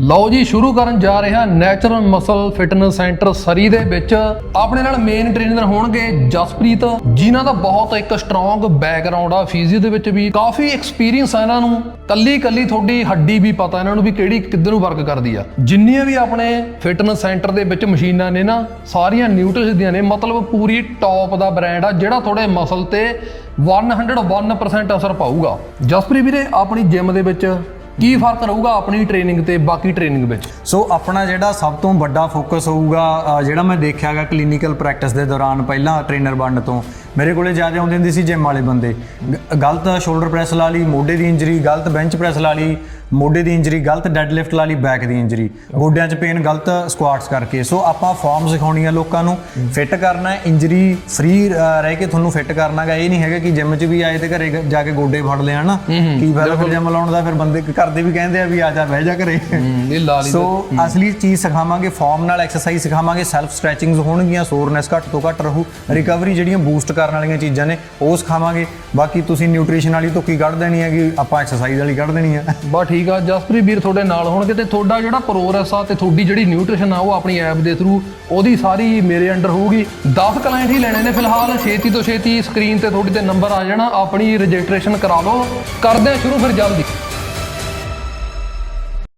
ਲਓ ਜੀ, ਸ਼ੁਰੂ ਕਰਨ ਜਾ ਰਿਹਾ natural muscle fitness centre Surrey ਦੇ ਵਿੱਚ। ਆਪਣੇ ਨਾਲ ਮੇਨ ਟ੍ਰੇਨਰ ਹੋਣਗੇ ਜਸਪ੍ਰੀਤ, ਜਿਨ੍ਹਾਂ ਦਾ ਬਹੁਤ ਇੱਕ ਸਟਰੋਂਗ ਬੈਕਗ੍ਰਾਉਂਡ ਆ ਫਿਜ਼ੀਓ ਦੇ ਵਿੱਚ ਵੀ। ਕਾਫੀ ਐਕਸਪੀਰੀਅੰਸ ਆ ਇਹਨਾਂ ਨੂੰ। ਕੱਲੀ ਕੱਲੀ ਤੁਹਾਡੀ ਹੱਡੀ ਵੀ ਪਤਾ ਇਹਨਾਂ ਨੂੰ ਵੀ ਕਿਹੜੀ ਕਿੱਧਰ ਨੂੰ ਵਰਕ ਕਰਦੀ ਆ। ਜਿੰਨੀਆਂ ਵੀ ਆਪਣੇ ਫਿਟਨੈਸ ਸੈਂਟਰ ਦੇ ਵਿੱਚ ਮਸ਼ੀਨਾਂ ਨੇ ਨਾ, ਸਾਰੀਆਂ ਨਿਊਟ੍ਰਿਸ ਦੀਆਂ ਨੇ, ਮਤਲਬ ਪੂਰੀ ਟੌਪ ਦਾ ਬ੍ਰਾਂਡ ਆ, ਜਿਹੜਾ ਤੁਹਾਡੇ ਮਸਲ ਤੇ 101% ਅਸਰ ਪਾਊਗਾ। ਜਸਪ੍ਰੀਤ ਵੀਰੇ, ਆਪਣੀ ਜਿਮ ਦੇ ਵਿੱਚ ਕੀ ਫ਼ਰਕ ਰਹੂਗਾ ਆਪਣੀ ਟ੍ਰੇਨਿੰਗ ਤੇ ਬਾਕੀ ਟ੍ਰੇਨਿੰਗ ਵਿੱਚ? ਸੋ ਆਪਣਾ ਜਿਹੜਾ ਸਭ ਤੋਂ ਵੱਡਾ ਫੋਕਸ ਹੋਊਗਾ ਅ, ਜਿਹੜਾ ਮੈਂ ਦੇਖਿਆਗਾ ਕਲੀਨਿਕਲ ਪ੍ਰੈਕਟਿਸ ਦੇ ਦੌਰਾਨ ਪਹਿਲਾਂ ਟ੍ਰੇਨਰ ਬਣਨ ਤੋਂ ਮੇਰੇ ਕੋਲੇ ਜ਼ਿਆਦਾ ਆਉਂਦੇ ਹੁੰਦੇ ਸੀ ਜਿਮ ਵਾਲੇ ਬੰਦੇ। ਗ- ਗਲਤ ਸ਼ੋਲਡਰ ਪ੍ਰੈਸ ਲਾ ਲਈ ਮੋਢੇ ਦੀ ਇੰਜਰੀ ਗਲਤ ਬੈਂਚ ਪ੍ਰੈਸ ਲਾ ਲਈ ਮੋਢੇ ਦੀ ਇੰਜਰੀ ਗਲਤ ਡੈੱਡ ਲਿਫਟ ਲਾ ਲਈ ਬੈਕ ਦੀ ਇੰਜਰੀ ਗੋਡਿਆਂ 'ਚ ਪੇਨ ਗਲਤ ਸਕੁਆਟਸ ਕਰਕੇ। ਸੋ ਆਪਾਂ ਫਾਰਮ ਸਿਖਾਉਣੀ ਆ ਲੋਕਾਂ ਨੂੰ ਫਿੱਟ ਕਰਨਾ ਇੰਜਰੀ ਫ੍ਰੀ ਰਹਿ ਕੇ ਤੁਹਾਨੂੰ ਫਿੱਟ ਕਰਨਾਗਾ। ਇਹ ਨਹੀਂ ਹੈਗਾ ਕਿ ਜਿਮ 'ਚ ਵੀ ਆਏ ਤੇ ਘਰੇ ਗ- ਜਾ ਕੇ ਗੋਡੇ ਫੜ ਲਿਆ ਨਾ ਕੀ ਫਾਇਦਾ ਫਿਰ ਜਿਮ ਲਾਉਣ ਦਾ? ਫਿਰ ਬੰਦੇ ਕਰਦੇ ਵੀ ਕਹਿੰਦੇ ਆ ਵੀ ਆ ਜਾ ਬਹਿ ਜਾ ਘਰੇ। ਇਹ ਲਾ ਲਈ ਸੋ ਅਸਲੀ ਚੀਜ਼ ਸਿਖਾਵਾਂਗੇ ਫਾਰਮ ਨਾਲ ਐਕਸਰਸਾਈਜ਼ ਸਿਖਾਵਾਂਗੇ ਸੈਲਫ ਸਟ੍ਰੈਚਿੰਗਸ ਹੋਣਗੀਆਂ ਸੋਰਨੈਸ ਘੱਟ ਤੋਂ ਘੱਟ ਰਹੂ ਰਿਕਵਰੀ ਜਿਹੜੀਆਂ ਬੂਸਟ ਕਰਨ ਵਾਲੀਆਂ ਚੀਜ਼ਾਂ ਨੇ, ਉਹ ਸਿਖਾਵਾਂਗੇ। ਬਾਕੀ ਤੁਸੀਂ ਨਿਊਟ੍ਰੀਸ਼ਨ ਵਾਲੀ ਧੁੱਕੀ ਕੱਢ ਦੇਣੀ ਹੈਗੀ, ਆਪਾਂ ਐਕਸਰਸਾਈਜ਼ ਵਾਲੀ ਕੱਢ ਦੇਣੀ ਹੈ ਬਾ ਠੀਕ ਆ, ਜਸਪ੍ਰੀਤ ਵੀਰ ਤੁਹਾਡੇ ਨਾਲ ਹੋਣਗੇ ਤੇ ਤੁਹਾਡਾ ਜਿਹੜਾ ਪ੍ਰੋਗਰੈਸ ਆ ਤੇ ਤੁਹਾਡੀ ਜਿਹੜੀ ਨਿਊਟ੍ਰੀਸ਼ਨ ਆ, ਉਹ ਆਪਣੀ ਐਪ ਦੇ ਥਰੂ ਉਹਦੀ ਸਾਰੀ ਮੇਰੇ ਅੰਡਰ ਹੋਊਗੀ। 10 ਕਲਾਇੰਟ ਹੀ ਲੈਣੇ ਨੇ ਫਿਲਹਾਲ, ਛੇਤੀ ਤੋਂ ਛੇਤੀ ਸਕਰੀਨ ਤੇ ਤੁਹਾਡੇ ਤੇ ਨੰਬਰ ਆ ਜਾਣਾ, ਆਪਣੀ ਰਜਿਸਟ੍ਰੇਸ਼ਨ ਕਰਾ ਲਓ। ਕਰਦੇ ਆ ਸ਼ੁਰੂ ਫਿਰ ਜਲਦੀ।